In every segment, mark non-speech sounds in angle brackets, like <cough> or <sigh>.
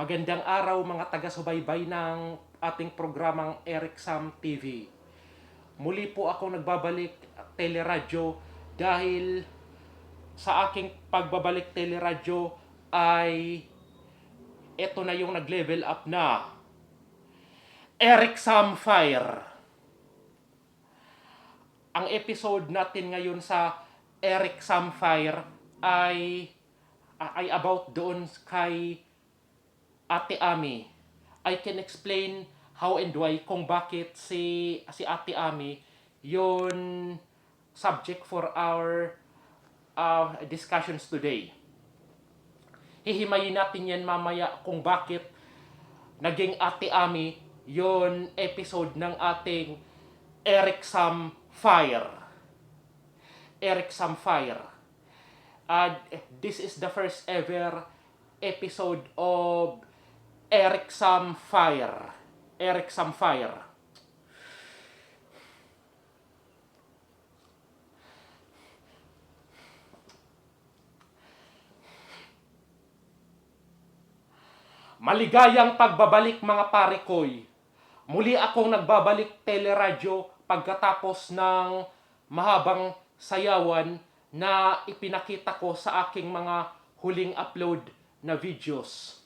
Magandang araw mga taga-subaybay ng ating programang Eric Sam TV. Muli po ako nagbabalik teleradyo dahil sa aking pagbabalik teleradyo ay eto na yung nag-level up na Eric Sam Fire. Ang episode natin ngayon sa Eric Sam Fire ay ay about doon kay Ate Ami. I can explain how and why kung bakit si si Ate Ami yon subject for our uh, discussions today. Hihimayin natin yan mamaya kung bakit naging Ate Ami yon episode ng ating Eric Sam Fire. Eric Sam Fire. Uh, this is the first ever episode of Eric Sam Fire. Eric Sam Fire. Maligayang pagbabalik mga pare koy. Muli akong nagbabalik teleradyo pagkatapos ng mahabang sayawan na ipinakita ko sa aking mga huling upload na videos.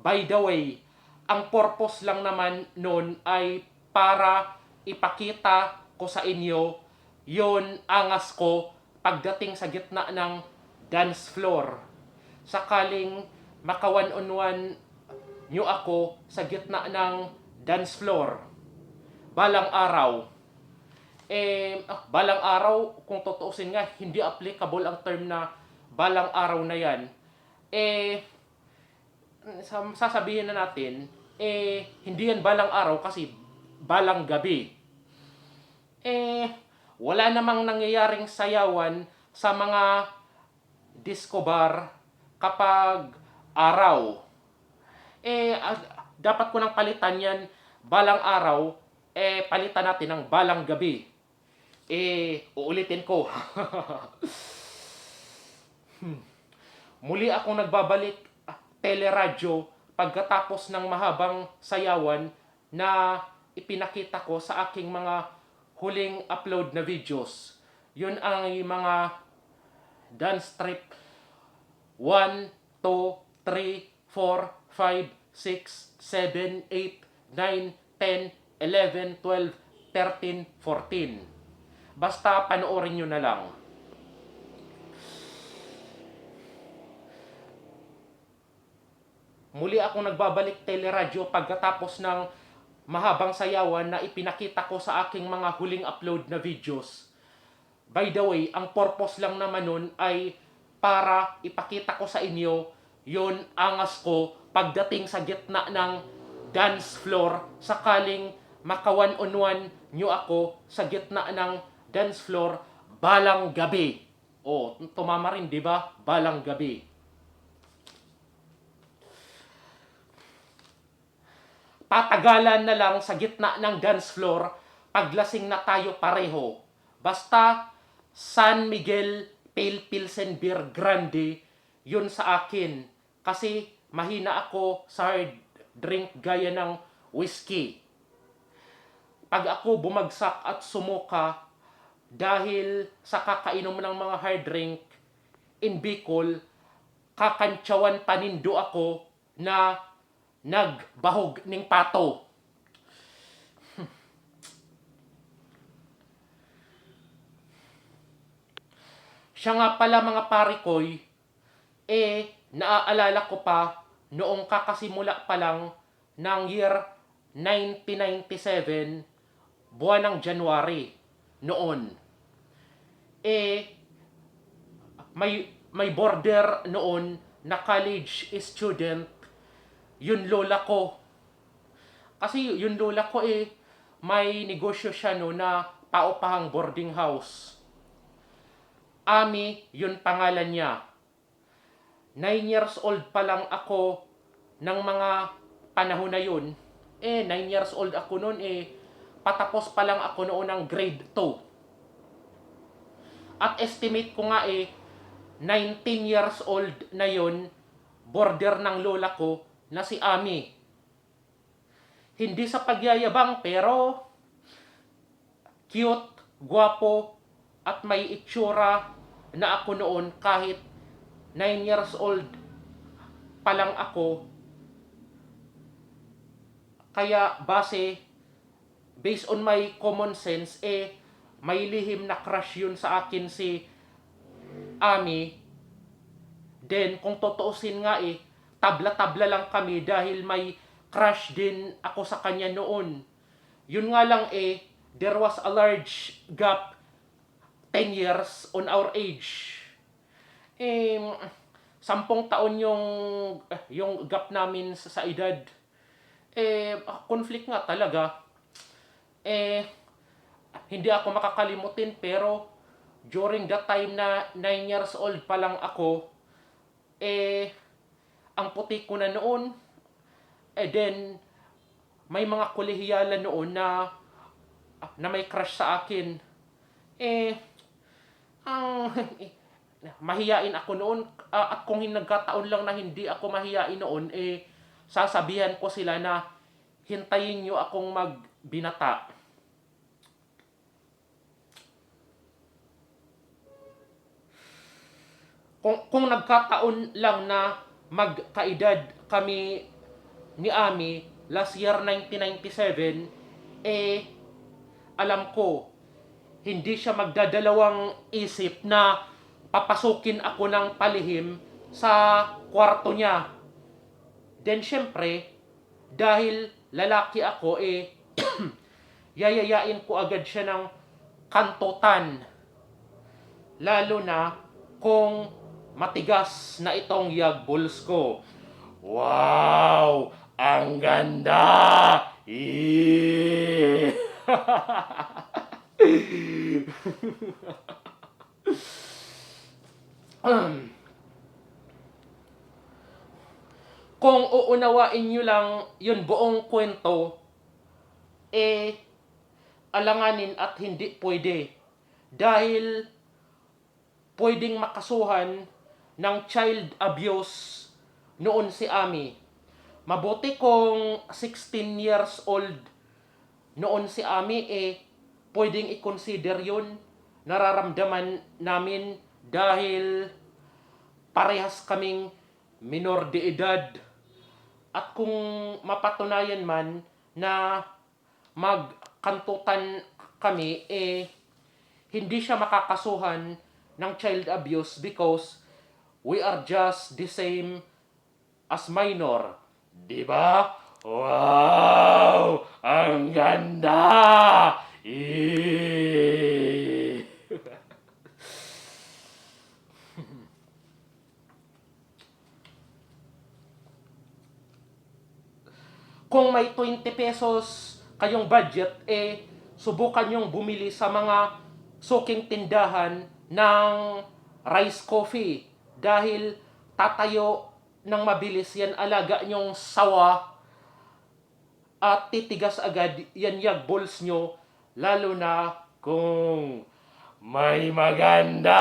By the way, ang purpose lang naman noon ay para ipakita ko sa inyo yon angas ko pagdating sa gitna ng dance floor. Sakaling maka one on one nyo ako sa gitna ng dance floor. Balang araw, eh, ah, balang araw, kung tutuusin nga, hindi applicable ang term na balang araw na yan. Eh, sasabihin na natin, eh, hindi yan balang araw kasi balang gabi. Eh, wala namang nangyayaring sayawan sa mga disco bar kapag araw. Eh, ah, dapat ko nang palitan yan balang araw, eh, palitan natin ng balang gabi. Eh, uulitin ko. <laughs> Hmm. Muli akong nagbabalik teleradyo pagkatapos ng mahabang sayawan na ipinakita ko sa aking mga huling upload na videos. Yun ang mga dance trip 1, 2, 3, 4, 5, 6, 7, 8, 9, 10, 11, 12, 13, 14. Basta panoorin nyo na lang. Muli akong nagbabalik teleradyo pagkatapos ng mahabang sayawan na ipinakita ko sa aking mga huling upload na videos. By the way, ang purpose lang naman nun ay para ipakita ko sa inyo yon angas ko pagdating sa gitna ng dance floor sakaling maka one on one nyo ako sa gitna ng dance floor balang gabi. O, tumama rin, di ba? Balang gabi. Tatagalan na lang sa gitna ng dance floor paglasing na tayo pareho. Basta San Miguel Pale Pilsen Beer Grande, yun sa akin. Kasi mahina ako sa hard drink gaya ng whiskey. Pag ako bumagsak at sumuka dahil sa kakainom ng mga hard drink in Bicol, kakantsawan panindo ako na nagbahog ning pato. Siya nga pala mga pare koy, eh, naaalala ko pa noong kakasimula pa lang ng year 1997, buwan ng January, noon. Eh, may, may border noon na college student, yun lola ko. Kasi yun lola ko eh, may negosyo siya no na paupahang boarding house. Ami, yun pangalan niya. Nine years old pa lang ako ng mga panahon na yun. Eh, nine years old ako noon eh, patapos pa lang ako noon ng grade 2. At estimate ko nga eh, 19 years old na yun, border ng lola ko na si Ami. Hindi sa pagyayabang pero cute, guwapo, at may itsura na ako noon kahit 9 years old pa lang ako. Kaya base, based on my common sense, eh, may lihim na crush yun sa akin si Ami. Then, kung totoosin nga eh, tabla-tabla lang kami dahil may crush din ako sa kanya noon. Yun nga lang eh, there was a large gap 10 years on our age. Eh, sampung taon yung yung gap namin sa, sa edad. Eh, conflict nga talaga. Eh, hindi ako makakalimutin pero during that time na 9 years old pa lang ako, eh, ang puti ko na noon, eh then, may mga kolehiyala noon na na may crush sa akin. Eh, ang <laughs> mahiyain ako noon ah, at kung nagkataon lang na hindi ako mahiyain noon, eh, sasabihan ko sila na hintayin nyo akong magbinata. Kung, kung nagkataon lang na magkaedad kami ni Ami last year 1997, eh, alam ko, hindi siya magdadalawang isip na papasukin ako ng palihim sa kwarto niya. Then, syempre, dahil lalaki ako, eh, <clears throat> yayayain ko agad siya ng kantotan. Lalo na kung matigas na itong yagbuls ko. Wow! Ang ganda! Um, <laughs> kung uunawain nyo lang yun buong kwento, eh, alanganin at hindi pwede. Dahil pwedeng makasuhan ng child abuse noon si Ami. Mabuti kung 16 years old noon si Ami, eh, pwedeng i-consider yun. Nararamdaman namin dahil parehas kaming minor de edad. At kung mapatunayan man na magkantutan kami, eh, hindi siya makakasuhan ng child abuse because we are just the same as minor. Di ba? Wow! Ang ganda! Eh. <laughs> Kung may 20 pesos kayong budget, eh, subukan yung bumili sa mga suking tindahan ng rice coffee. Dahil tatayo ng mabilis yan, alaga nyong sawa at titigas agad yan yag balls nyo, lalo na kung may maganda.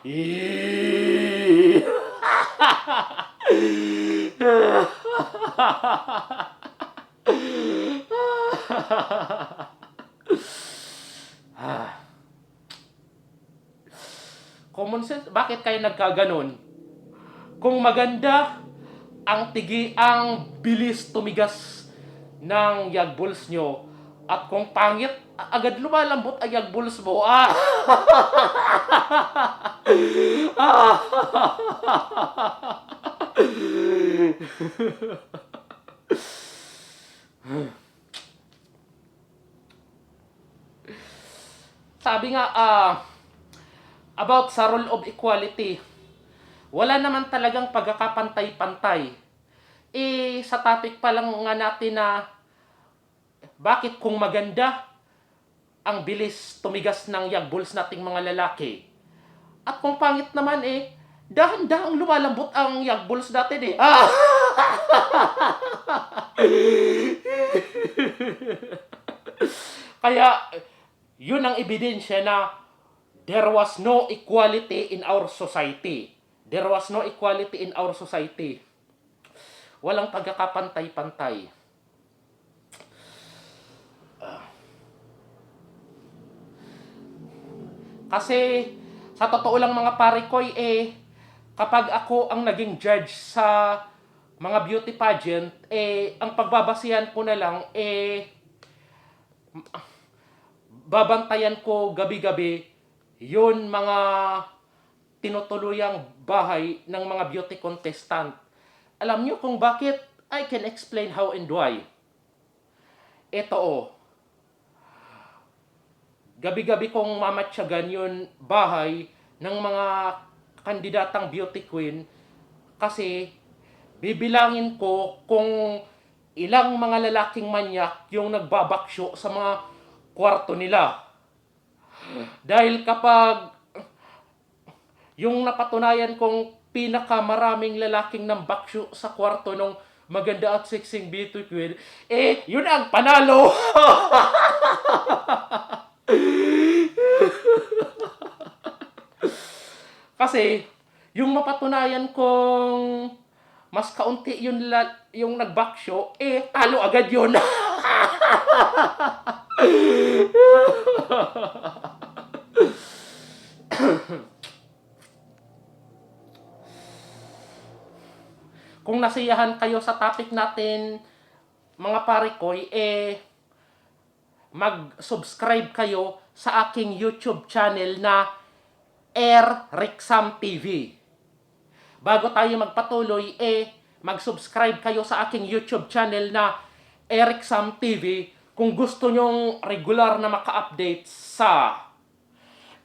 <laughs> Ah. Common sense, bakit kayo nagkaganon? Kung maganda, ang tigi, ang bilis tumigas ng yagbuls nyo. At kung pangit, agad lumalambot ang yagbuls mo. Ah! <laughs> Sabi nga, ah, about sa rule of equality, wala naman talagang pagkakapantay-pantay. Eh, sa topic pa lang nga natin na bakit kung maganda ang bilis tumigas ng yagbuls nating mga lalaki. At kung pangit naman eh, dahan-dahang lumalambot ang yagbuls natin eh. Ah! <laughs> Kaya, yun ang ebidensya na there was no equality in our society. There was no equality in our society. Walang pagkakapantay-pantay. Kasi, sa totoo lang mga pare ko, eh, kapag ako ang naging judge sa mga beauty pageant, eh, ang pagbabasihan ko na lang, eh, babantayan ko gabi-gabi yun mga tinutuluyang bahay ng mga beauty contestant. Alam nyo kung bakit? I can explain how and why. Ito oh. Gabi-gabi kong mamatsyagan yun bahay ng mga kandidatang beauty queen kasi bibilangin ko kung ilang mga lalaking manyak yung nagbabaksyo sa mga kwarto nila. Dahil kapag yung napatunayan kong pinakamaraming lalaking ng baksyo sa kwarto ng maganda at sexing beauty queen, eh, yun ang panalo! <laughs> Kasi, yung mapatunayan kong mas kaunti yung, la- yung nagbaksyo, eh, talo agad yun. <laughs> <coughs> Kung nasiyahan kayo sa topic natin, mga pare ko, eh, mag-subscribe kayo sa aking YouTube channel na Air Rexam TV. Bago tayo magpatuloy, eh, mag-subscribe kayo sa aking YouTube channel na Eric Sam TV kung gusto nyong regular na maka-update sa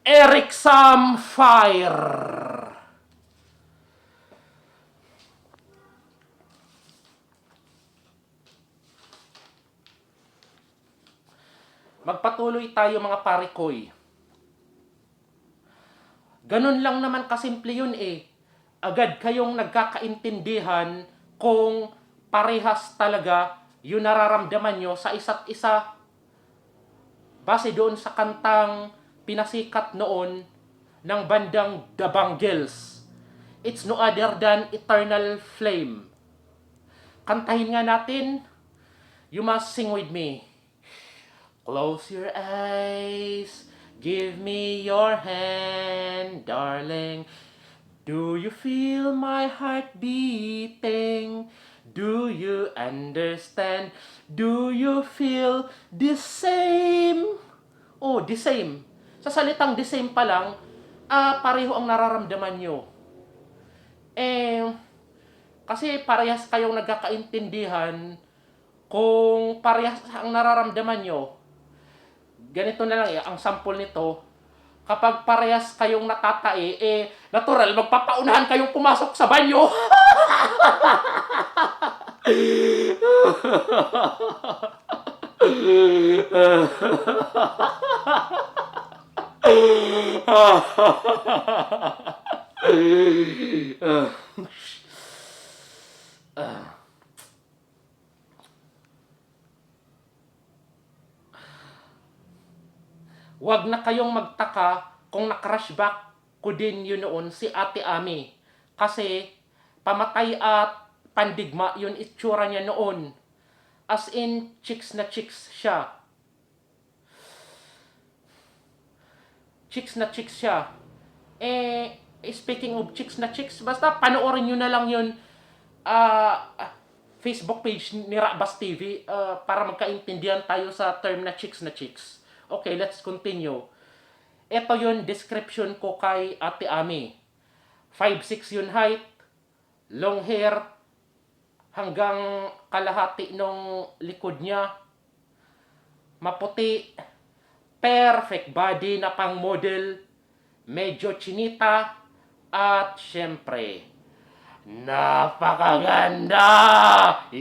Eric Sam Fire. Magpatuloy tayo mga parikoy. Ganun lang naman kasimple yun eh. Agad kayong nagkakaintindihan kung parehas talaga yung nararamdaman nyo sa isa't isa. Base doon sa kantang pinasikat noon ng bandang The Bangles. It's no other than Eternal Flame. Kantahin nga natin. You must sing with me. Close your eyes. Give me your hand, darling. Do you feel my heart beating? Do you understand? Do you feel the same? Oh, the same. Sa salitang the same pa lang, ah, pareho ang nararamdaman nyo. Eh, kasi parehas kayong nagkakaintindihan kung parehas ang nararamdaman nyo, ganito na lang eh, ang sample nito, kapag parehas kayong natatae, eh, natural, magpapaunahan kayong pumasok sa banyo. <laughs> Huwag na kayong magtaka kung na-crush back ko din yun noon si Ate Ami. Kasi pamatay at pandigma yun itsura niya noon. As in, chicks na chicks siya. Chicks na chicks siya. Eh, speaking of chicks na chicks, basta panoorin nyo na lang yun ah, Facebook page ni Rabas TV ah, para magkaintindihan tayo sa term na chicks na chicks. Okay, let's continue. Ito yun, description ko kay Ate Ami. 5'6 yun height, long hair, hanggang kalahati nung likod niya. Maputi, perfect body na pang model, medyo chinita, at syempre, napakaganda! <laughs>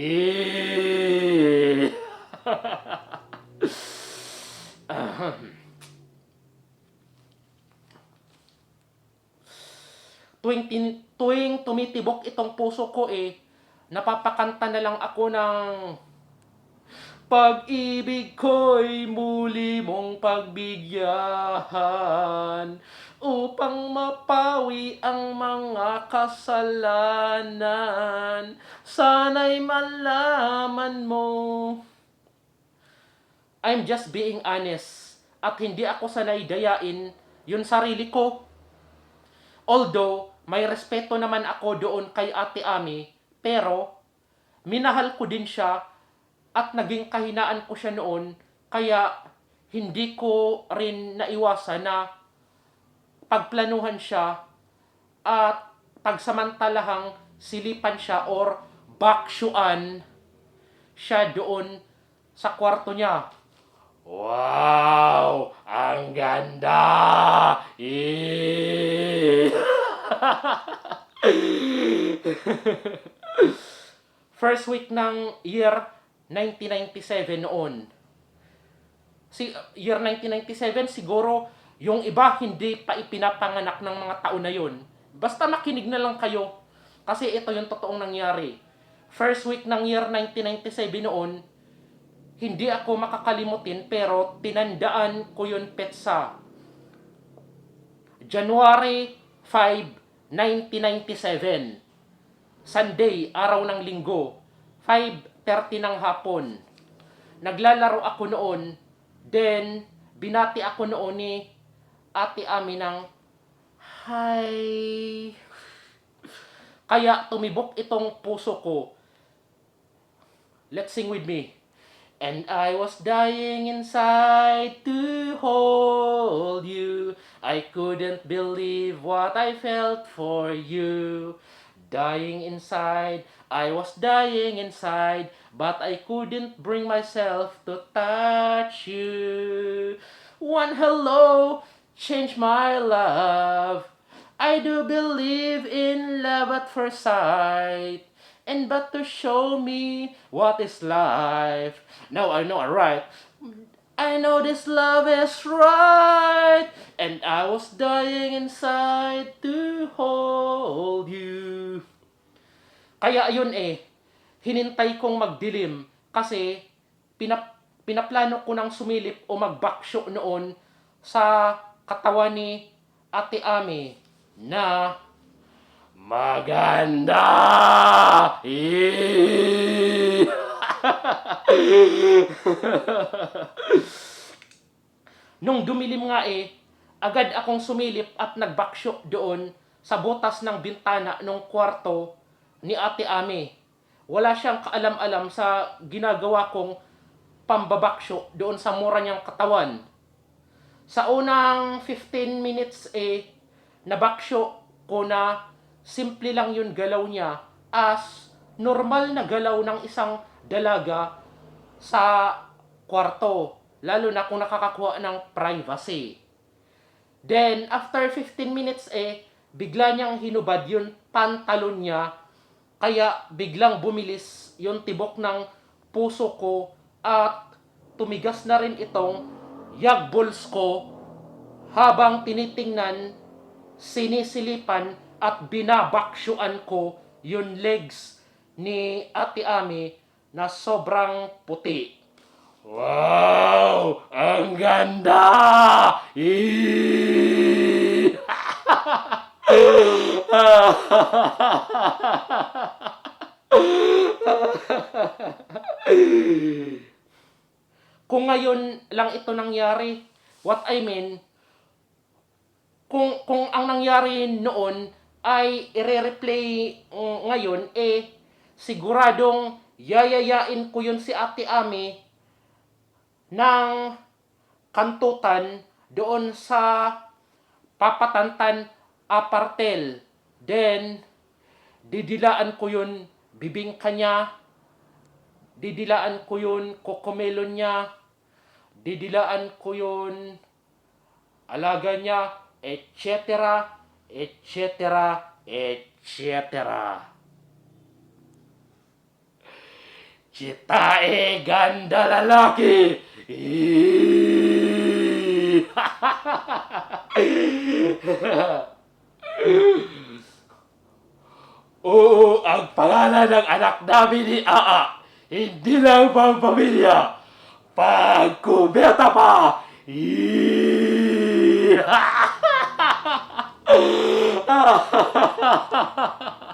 Tuwing, tin, tuwing tumitibok itong puso ko eh, napapakanta na lang ako ng Pag-ibig ko'y muli mong pagbigyan upang mapawi ang mga kasalanan. Sana'y malaman mo. I'm just being honest at hindi ako sanay dayain yung sarili ko. Although, may respeto naman ako doon kay Ate Ami, pero minahal ko din siya at naging kahinaan ko siya noon, kaya hindi ko rin naiwasan na pagplanuhan siya at pagsamantalahang silipan siya or baksyuan siya doon sa kwarto niya. Wow! Ang ganda! <laughs> First week ng year 1997 noon. Si year 1997 siguro yung iba hindi pa ipinapanganak ng mga taon na yun. Basta makinig na lang kayo kasi ito yung totoong nangyari. First week ng year 1997 noon, hindi ako makakalimutin pero tinandaan ko yun petsa. January 5, 1997. Sunday, araw ng linggo. 5.30 ng hapon. Naglalaro ako noon. Then, binati ako noon ni ate Ami ng Hi. Kaya tumibok itong puso ko. Let's sing with me. And I was dying inside to hold you. I couldn't believe what I felt for you. Dying inside, I was dying inside, but I couldn't bring myself to touch you. One hello changed my love. I do believe in love at first sight. And but to show me what is life. Now I know I right. I know this love is right. And I was dying inside to hold you. Kaya yun eh, hinintay kong magdilim kasi pinap pinaplano ko ng sumilip o magbaksyo noon sa katawan ni Ate Ami na maganda. <laughs> Nung dumilim nga eh, agad akong sumilip at nagbaksyo doon sa butas ng bintana ng kwarto ni Ate Ami. Wala siyang kaalam-alam sa ginagawa kong pambabaksyo doon sa mura niyang katawan. Sa unang 15 minutes eh, nabaksyo ko na simple lang yun galaw niya as normal na galaw ng isang dalaga sa kwarto. Lalo na kung nakakakuha ng privacy. Then, after 15 minutes eh, bigla niyang hinubad yung pantalon niya. Kaya biglang bumilis yung tibok ng puso ko at tumigas na rin itong yagbols ko habang tinitingnan, sinisilipan at binabaksyoan ko yung legs ni Ate Ami na sobrang puti. Wow! Ang ganda! Eee! Kung ngayon lang ito nangyari, what I mean, kung kung ang nangyari noon ay ire-replay mm, ngayon eh siguradong yayayain ko yun si Ate Ami ng kantutan doon sa papatantan apartel. Then, didilaan ko yun bibing kanya, didilaan ko yun kokomelon niya, didilaan ko yun alaga niya, etc., etc., etc. Chitae ganda lalaki! Eee! <laughs> Oo, ang pangalan ng anak namin ni Aa, hindi lang pang pamilya, pagkubeta pa! Yee! <laughs> Ah! <laughs>